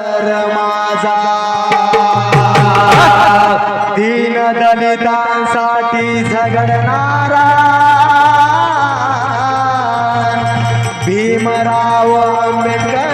माझा दीन दलितांसाठी झगडणारा भीमराव आंबेडकर.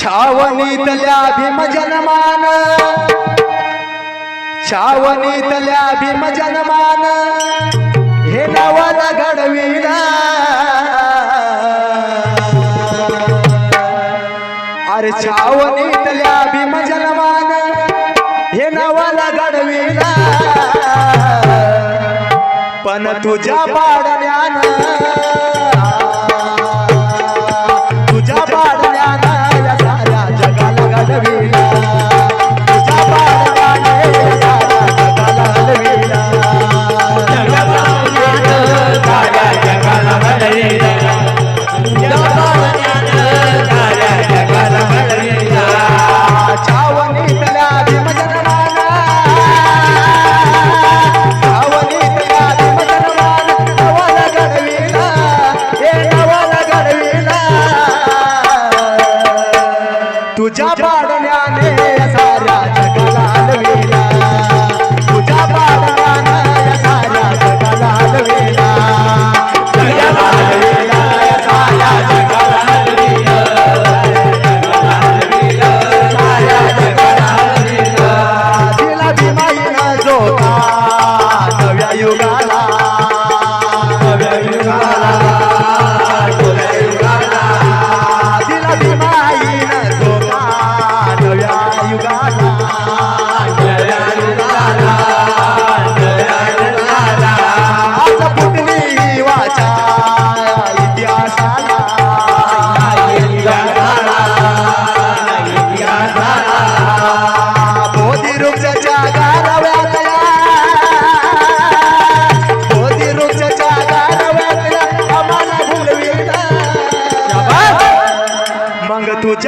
छावणीतल्या भीमजनमान छावणीतल्या भीमजनमान हे नावाला घडविला. अरे छावणीतल्या भीमजलमान हे नावाला घडविला. पण तुझ्या पाडण्यानं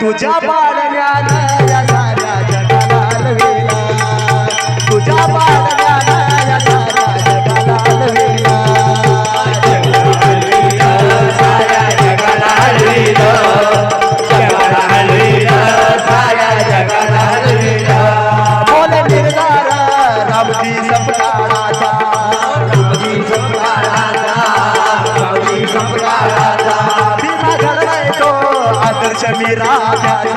तुझ्या पाळण्याला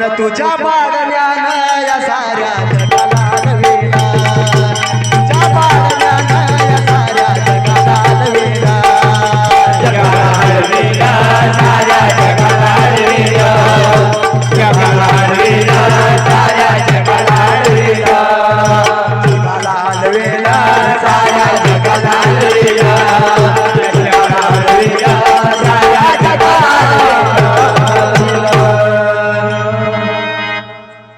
मन तुझ्या बागण्यानं या साऱ्या जगाला रंगविला तुझ्या